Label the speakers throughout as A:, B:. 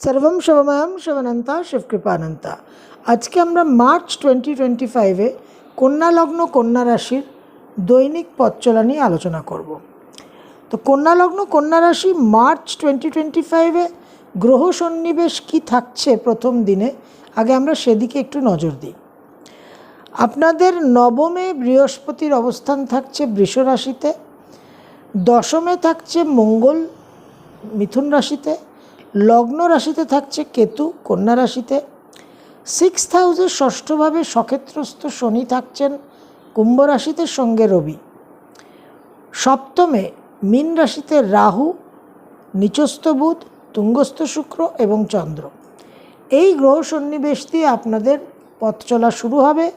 A: সর্বম শবময়ম শবনন্তা শিবকৃপানন্তা আজকে আমরা March twenty twenty ফাইভে কন্যা লগ্ন কন্যা রাশির দৈনিক পথচলা নিয়ে আলোচনা করব তো কন্যা লগ্ন কন্যা রাশি মার্চ টোয়েন্টি টোয়েন্টি ফাইভে গ্রহ সন্নিবেশ কী থাকছে প্রথম দিনে আগে আমরা সেদিকে একটু নজর দিই আপনাদের নবমে বৃহস্পতির অবস্থান থাকছে বৃষ রাশিতে দশমে থাকছে মঙ্গল মিথুন রাশিতে লগ্ন রাশিতে থাকছে কেতু, কন্যা রাশিতে। সিক্স হাউসের ষষ্ঠভাবে সক্ষেত্রস্থ শনি থাকছেন কুম্ভ রাশিতে সঙ্গে রবি। সপ্তমে মীন রাশিতে রাহু, নিচস্থ বুধ, তুঙ্গস্থ শুক্র এবং চন্দ্র। এই গ্রহ সন্নিবেশ দিয়ে আপনাদের পথ চলা শুরু হবে।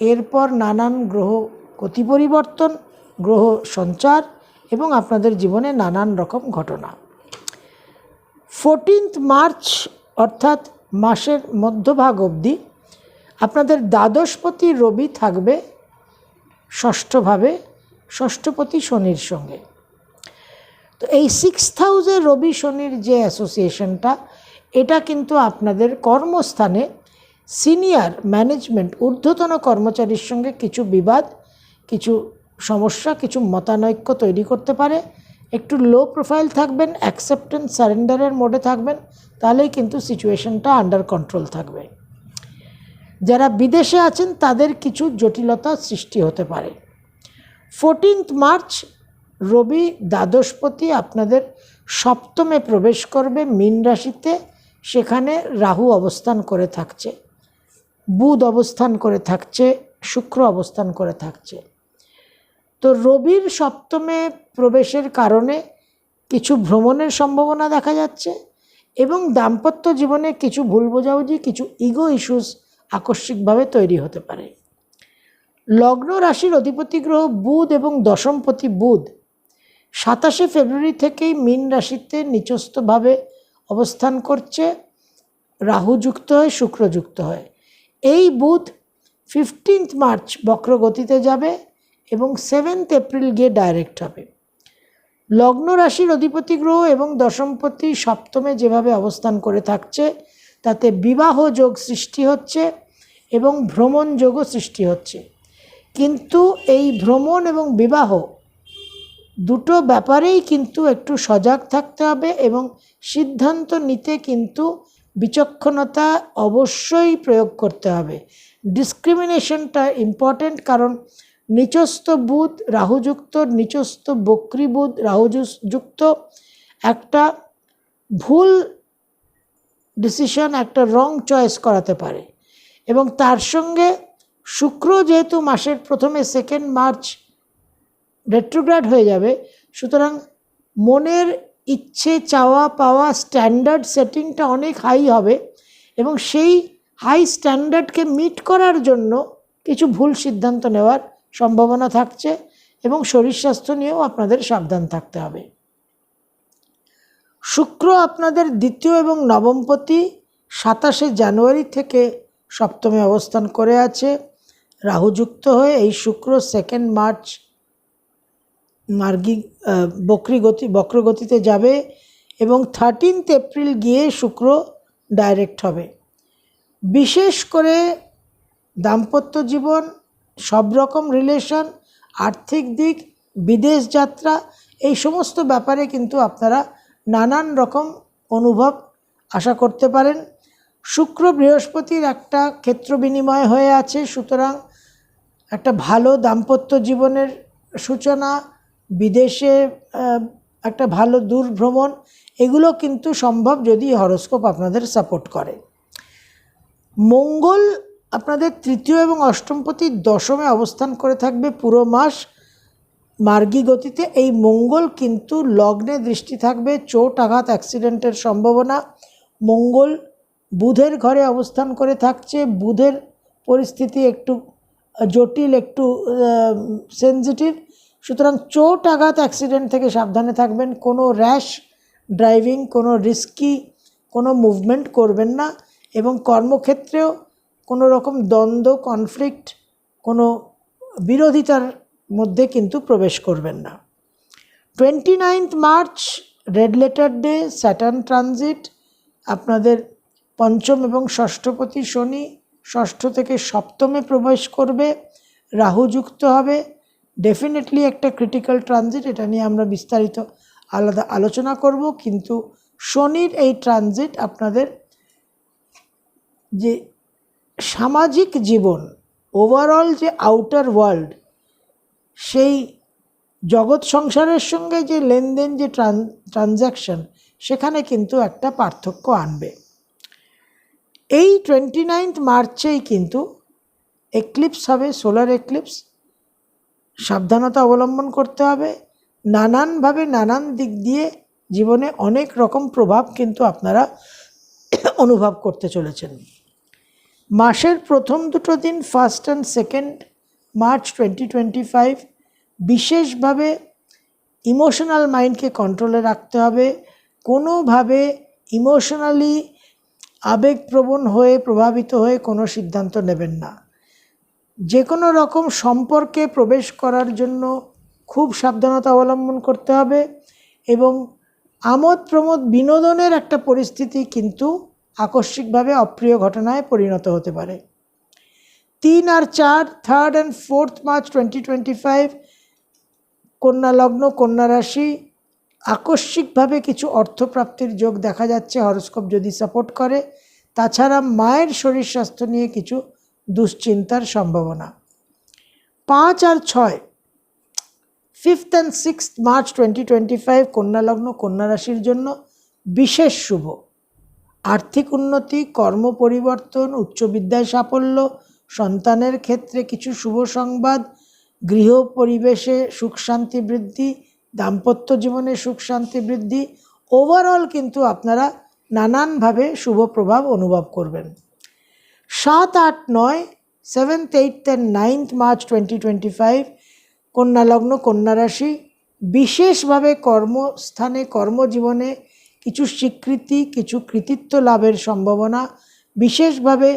A: এরপর নানান গ্রহ গতি পরিবর্তন, গ্রহ সঞ্চার এবং আপনাদের জীবনে নানান রকম ঘটনা। ফোরটিন্থ মার্চ অর্থাৎ মাসের মধ্যভাগ অবধি আপনাদের দ্বাদশপতি রবি থাকবে ষষ্ঠভাবে, ষষ্ঠপতি শনির সঙ্গে। তো এই সিক্স হাউসে রবি শনির যে অ্যাসোসিয়েশনটা, এটা কিন্তু আপনাদের কর্মস্থানে সিনিয়র ম্যানেজমেন্ট, ঊর্ধ্বতন কর্মচারীর সঙ্গে কিছু বিবাদ, কিছু সমস্যা, কিছু মতানৈক্য তৈরি করতে পারে। একটু লো প্রোফাইল থাকবেন অ্যাকসেপ্টেন্স সারেন্ডারের মোডে থাকবেন, তাহলেই কিন্তু সিচুয়েশনটা আন্ডার কন্ট্রোল থাকবে। যারা বিদেশে আছেন, তাদের কিছু জটিলতা সৃষ্টি হতে পারে। ফোরটিন্থ মার্চ রবি দ্বাদশপতি আপনাদের সপ্তমে প্রবেশ করবে মীন রাশিতে, সেখানে রাহু অবস্থান করে থাকছে, বুধ অবস্থান করে থাকছে, শুক্র অবস্থান করে থাকছে। তো রবির সপ্তমে প্রবেশের কারণে কিছু ভ্রমণের সম্ভাবনা দেখা যাচ্ছে এবং দাম্পত্য জীবনে কিছু ভুল বোঝাবুঝি, কিছু ইগো ইস্যুস আকস্মিকভাবে তৈরি হতে পারে। লগ্ন রাশির অধিপতি গ্রহ বুধ এবং দশমপতি বুধ সাতাশে ফেব্রুয়ারি থেকেই মীন রাশিতে নিচস্থভাবে অবস্থান করছে, রাহু যুক্ত হয়, শুক্র যুক্ত হয়। এই বুধ ফিফটিন্থ মার্চ বক্রগতিতে যাবে এবং সেভেন্থ এপ্রিল গিয়ে ডাইরেক্ট হবে। লগ্ন রাশির অধিপতি গ্রহ এবং দশমপতি সপ্তমে যেভাবে অবস্থান করে থাকছে, তাতে বিবাহ যোগ সৃষ্টি হচ্ছে এবং ভ্রমণ যোগও সৃষ্টি হচ্ছে। কিন্তু এই ভ্রমণ এবং বিবাহ দুটো ব্যাপারেই কিন্তু একটু সজাগ থাকতে হবে এবং সিদ্ধান্ত নিতে কিন্তু বিচক্ষণতা অবশ্যই প্রয়োগ করতে হবে। ডিসক্রিমিনেশনটা ইম্পর্টেন্ট কারণ নিচস্থ বুধ রাহুযুক্ত নিচস্থ বক্রী বুধ রাহুযুক্ত, একটা ভুল ডিসিশন একটা রং চয়েস করাতে পারে। এবং তার সঙ্গে শুক্র যেহেতু মাসের প্রথমে সেকেন্ড মার্চ রেট্রোগ্রাড হয়ে যাবে, সুতরাং মনের ইচ্ছে, চাওয়া, পাওয়া স্ট্যান্ডার্ড সেটিংটা অনেক হাই হবে এবং সেই হাই স্ট্যান্ডার্ডকে মিট করার জন্য কিছু ভুল সিদ্ধান্ত নেওয়ার সম্ভাবনা থাকছে এবং শরীর স্বাস্থ্য নিয়েও আপনাদের সাবধান থাকতে হবে। শুক্র আপনাদের দ্বিতীয় এবং নবমপতি সাতাশে জানুয়ারি থেকে সপ্তমে অবস্থান করে আছে। রাহুযুক্ত হয়ে এই শুক্র সেকেন্ড মার্চ মার্গী বক্রি গতি বক্রগতিতে যাবে এবং থার্টিনথ এপ্রিল গিয়ে শুক্র ডাইরেক্ট হবে। বিশেষ করে দাম্পত্য জীবন সব রকম রিলেশন আর্থিক দিক, বিদেশ যাত্রা, এই সমস্ত ব্যাপারে কিন্তু আপনারা নানান রকম অনুভব আশা করতে পারেন। শুক্র বৃহস্পতির একটা ক্ষেত্র বিনিময় হয়ে আছে, সুতরাং একটা ভালো দাম্পত্য জীবনের সূচনা, বিদেশে একটা ভালো দূর ভ্রমণ এগুলো কিন্তু সম্ভব যদি হরস্কোপ আপনাদের সাপোর্ট করে। মঙ্গল আপনাদের তৃতীয় এবং অষ্টমপতি দশমে অবস্থান করে থাকবে পুরো মাস। মার্গী গতিতে এই মঙ্গল কিন্তু লগ্নে দৃষ্টি থাকবে, চোট আঘাত অ্যাক্সিডেন্টের সম্ভাবনা। মঙ্গল বুধের ঘরে অবস্থান করে থাকছে। বুধের পরিস্থিতি একটু জটিল, একটু সেন্সিটিভ সুতরাং চোট আঘাত অ্যাক্সিডেন্ট থেকে সাবধানে থাকবেন। কোনো র্যাশ ড্রাইভিং কোনো রিস্কি কোনো মুভমেন্ট করবেন না। এবং কর্মক্ষেত্রেও কোনো রকম দ্বন্দ্ব কনফ্লিক্ট কোনো বিরোধিতার মধ্যে কিন্তু প্রবেশ করবেন না। Twenty ninth March red letter day Saturn transit আপনাদের পঞ্চম এবং ষষ্ঠপতি শনি ষষ্ঠ থেকে সপ্তমে প্রবেশ করবে, রাহু যুক্ত হবে। ডেফিনেটলি একটা ক্রিটিক্যাল ট্রানজিট এটা নিয়ে আমরা বিস্তারিত আলাদা আলোচনা করব, কিন্তু শনির এই ট্রানজিট আপনাদের যে সামাজিক জীবন ওভারঅল যে আউটার ওয়ার্ল্ড সেই জগৎ সংসারের সঙ্গে যে লেনদেন, যে ট্রান ট্রানজ্যাকশন সেখানে কিন্তু একটা পার্থক্য আনবে। এই টোয়েন্টি নাইনথ মার্চেই কিন্তু এক্লিপস হবে সোলার এক্লিপস সাবধানতা অবলম্বন করতে হবে। নানানভাবে নানান দিক দিয়ে জীবনে অনেক রকম প্রভাব কিন্তু আপনারা অনুভব করতে চলেছেন। মাসের প্রথম দুটো দিন first and second March twenty twenty five বিশেষভাবে ইমোশনাল মাইন্ডকে কন্ট্রোলে রাখতে হবে। কোনোভাবে ইমোশনালি আবেগপ্রবণ হয়ে, প্রভাবিত হয়ে কোনো সিদ্ধান্ত নেবেন না। যে কোনো রকম সম্পর্কে প্রবেশ করার জন্য খুব সাবধানতা অবলম্বন করতে হবে এবং আমোদ প্রমোদ বিনোদনের একটা পরিস্থিতি কিন্তু আকস্মিকভাবে অপ্রিয় ঘটনায় পরিণত হতে পারে। তিন আর চার third and fourth March twenty twenty five কন্যা লগ্ন কন্যা রাশি আকস্মিকভাবে কিছু অর্থপ্রাপ্তির যোগ দেখা যাচ্ছে, হরস্কোপ যদি সাপোর্ট করে। তাছাড়া মায়ের শরীর স্বাস্থ্য নিয়ে কিছু দুশ্চিন্তার সম্ভাবনা। পাঁচ আর ছয় fifth and sixth March twenty twenty five কন্যা লগ্ন কন্যা রাশির জন্য বিশেষ শুভ। আর্থিক উন্নতি, কর্ম পরিবর্তন, উচ্চ বিদ্যায় সাফল্য, সন্তানের ক্ষেত্রে কিছু শুভ সংবাদ, গৃহ পরিবেশে সুখ শান্তি বৃদ্ধি, দাম্পত্য জীবনে সুখ শান্তি বৃদ্ধি ওভারঅল কিন্তু আপনারা নানানভাবে শুভ প্রভাব অনুভব করবেন। সাত, আট, নয় seventh eight and ninth March twenty twenty five কন্যা লগ্ন, কন্যা রাশি, বিশেষভাবে কর্মস্থানে, কর্মজীবনে কিছু স্বীকৃতি, কিছু কৃতিত্ব লাভের সম্ভাবনা, বিশেষভাবে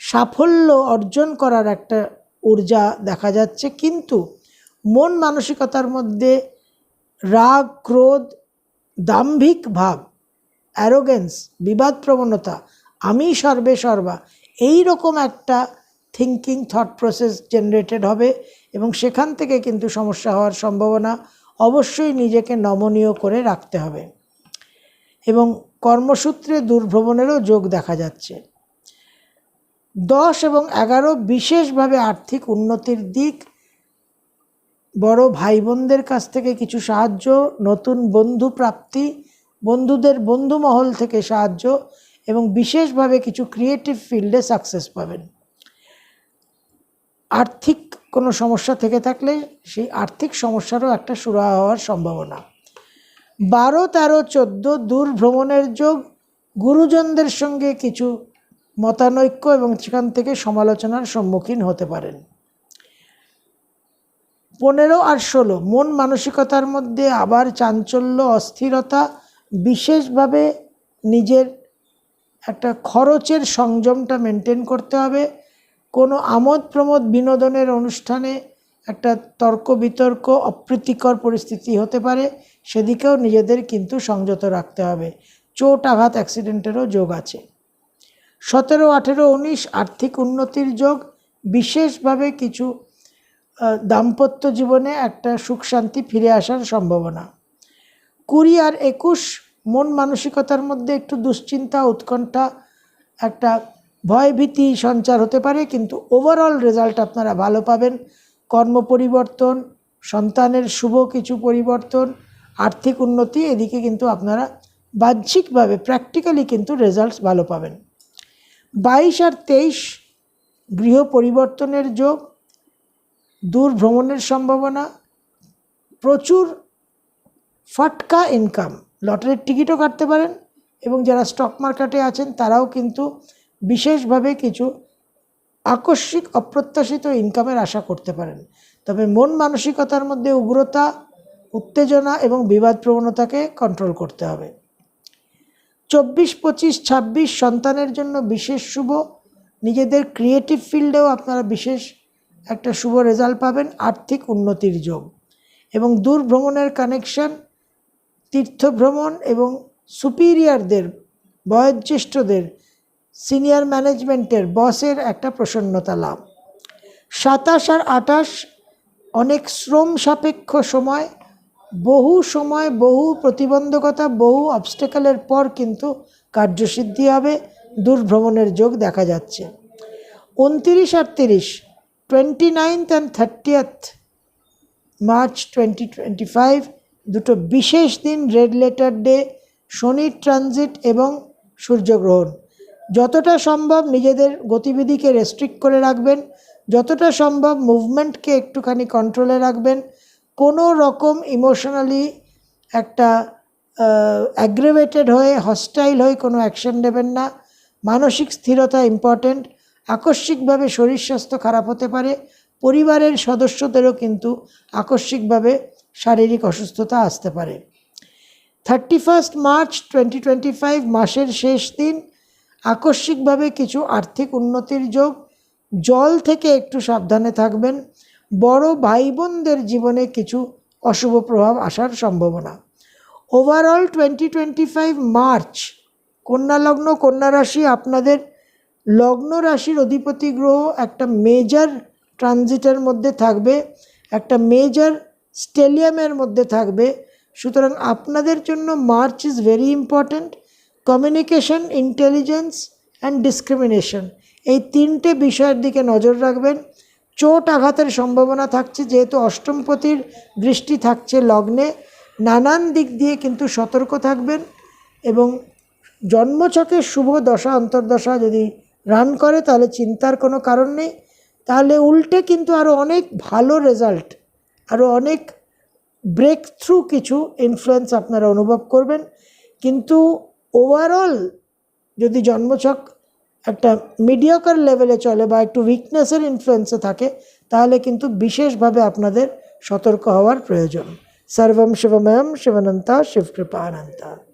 A: সাফল্য অর্জন করার একটা ঊর্জা দেখা যাচ্ছে। কিন্তু মন মানসিকতার মধ্যে রাগ, ক্রোধ, দাম্ভিক ভাব অ্যারোগেন্স বিবাদ প্রবণতা, আমি সর্বে সর্বা এই রকম একটা থিঙ্কিং থট প্রসেস জেনারেটেড হবে এবং সেখান থেকে কিন্তু সমস্যা হওয়ার সম্ভাবনা অবশ্যই নিজেকে নমনীয় করে রাখতে হবে। এবং কর্মসূত্রে দূরভ্রমণেরও যোগ দেখা যাচ্ছে। দশ এবং এগারো বিশেষভাবে আর্থিক উন্নতির দিক। বড় ভাই বোনদের কাছ থেকে কিছু সাহায্য, নতুন বন্ধু প্রাপ্তি, বন্ধুদের বন্ধু মহল থেকে সাহায্য এবং বিশেষভাবে কিছু ক্রিয়েটিভ ফিল্ডে সাকসেস পাবেন। আর্থিক কোনো সমস্যা থেকে থাকলে সেই আর্থিক সমস্যারও একটা সুরাহা হওয়ার সম্ভাবনা। বারো তেরো চোদ্দ দূর ভ্রমণের যোগ গুরুজনদের সঙ্গে কিছু মতানৈক্য এবং সেখান থেকে সমালোচনার সম্মুখীন হতে পারেন। পনেরো আর ষোলো, মন মানসিকতার মধ্যে আবার চাঞ্চল্য, অস্থিরতা, বিশেষভাবে নিজের একটা খরচের সংযমটা মেনটেন করতে হবে। কোনো আমোদ প্রমোদ বিনোদনের অনুষ্ঠানে একটা তর্ক বিতর্ক অপ্রীতিকর পরিস্থিতি হতে পারে, সেদিকেও নিজেদের কিন্তু সংযত রাখতে হবে। চোট আঘাত অ্যাক্সিডেন্টেরও যোগ আছে। সতেরো, আঠেরো, উনিশ আর্থিক উন্নতির যোগ, বিশেষভাবে কিছু দাম্পত্য জীবনে একটা সুখ শান্তি ফিরে আসার সম্ভাবনা। কুড়ি আর একুশ, মন মানসিকতার মধ্যে একটু দুশ্চিন্তা, উৎকণ্ঠা, একটা ভয়ভীতি সঞ্চার হতে পারে, কিন্তু ওভারঅল রেজাল্ট আপনারা ভালো পাবেন। কর্ম পরিবর্তন সন্তানের শুভ কিছু পরিবর্তন, আর্থিক উন্নতি, এদিকে কিন্তু আপনারা বাহ্যিকভাবে প্র্যাকটিক্যালি কিন্তু রেজাল্টস ভালো পাবেন। বাইশ আর তেইশ গৃহ পরিবর্তনের যোগ, দূর ভ্রমণের সম্ভাবনা, প্রচুর ফাটকা ইনকাম লটারির টিকিটও কাটতে পারেন এবং যারা স্টক মার্কেটে আছেন, তারাও কিন্তু বিশেষভাবে কিছু আকস্মিক অপ্রত্যাশিত ইনকামের আশা করতে পারেন। তবে মন মানসিকতার মধ্যে উগ্রতা, উত্তেজনা এবং বিবাদ প্রবণতাকে কন্ট্রোল করতে হবে। চব্বিশ, পঁচিশ, ছাব্বিশ সন্তানের জন্য বিশেষ শুভ। নিজেদের ক্রিয়েটিভ ফিল্ডেও আপনারা বিশেষ একটা শুভ রেজাল্ট পাবেন আর্থিক উন্নতির যোগ। এবং দূর ভ্রমণের কানেকশন এবং সুপিরিয়ারদের বয়োজ্যেষ্ঠদের সিনিয়র ম্যানেজমেন্টের বসের একটা প্রসন্নতা লাভ। সাতাশ আর আটাশ অনেক শ্রম সাপেক্ষ সময়, বহু সময়, বহু প্রতিবন্ধকতা, বহু অবস্টেকালের পর কিন্তু কার্যসিদ্ধি হবে, দূরভ্রমণের যোগ দেখা যাচ্ছে। উনতিরিশ আর তিরিশ twenty ninth and thirtieth March twenty twenty five দুটো বিশেষ দিন রেড লেটার ডে শনির ট্রানজিট এবং সূর্যগ্রহণ। যতটা সম্ভব নিজেদের গতিবিধিকে রেস্ট্রিক্ট করে রাখবেন, যতটা সম্ভব মুভমেন্টকে একটুখানি কন্ট্রোলে রাখবেন। কোনো রকম ইমোশনালি একটা অ্যাগ্রেভেটেড হয়ে হস্টাইল হয়ে কোনো অ্যাকশন নেবেন না। মানসিক স্থিরতা ইম্পর্ট্যান্ট আকস্মিকভাবে শরীর স্বাস্থ্য খারাপ হতে পারে। পরিবারের সদস্যদেরও কিন্তু আকস্মিকভাবে শারীরিক অসুস্থতা আসতে পারে। Thirty first March twenty twenty five মাসের শেষ দিন আকস্মিকভাবে কিছু আর্থিক উন্নতির যোগ। জল থেকে একটু সাবধানে থাকবেন। বড় ভাই বোনদের জীবনে কিছু অশুভ প্রভাব আসার সম্ভাবনা। Overall twenty twenty five March কন্যা লগ্ন কন্যা রাশি আপনাদের লগ্ন রাশির অধিপতি গ্রহ একটা মেজর ট্রানজিটের মধ্যে থাকবে, একটা মেজর স্টেলিয়ামের মধ্যে থাকবে। সুতরাং আপনাদের জন্য March is very important communication intelligence and discrimination এই তিনটে বিষয়ের দিকে নজর রাখবেন। চোট আঘাতের সম্ভাবনা থাকছে, যেহেতু অষ্টমপতির দৃষ্টি থাকছে লগ্নে। নানান দিক দিয়ে কিন্তু সতর্ক থাকবেন এবং জন্মছকে শুভ দশা, অন্তর্দশা যদি রান করে, তাহলে চিন্তার কোনো কারণ নেই। তাহলে উল্টে কিন্তু আরও অনেক ভালো রেজাল্ট আরও অনেক ব্রেক থ্রু কিছু ইনফ্লুয়েন্স আপনারা অনুভব করবেন। কিন্তু ওভারঅল যদি জন্মছক একটা মিডিয়াকার লেভেলে চলে বা একটু উইকনেসের ইনফ্লুয়েন্সে থাকে, তাহলে কিন্তু বিশেষভাবে আপনাদের সতর্ক হওয়ার প্রয়োজন। সর্বম শিবময়ম শিবনন্তা শিবকৃপানন্তা।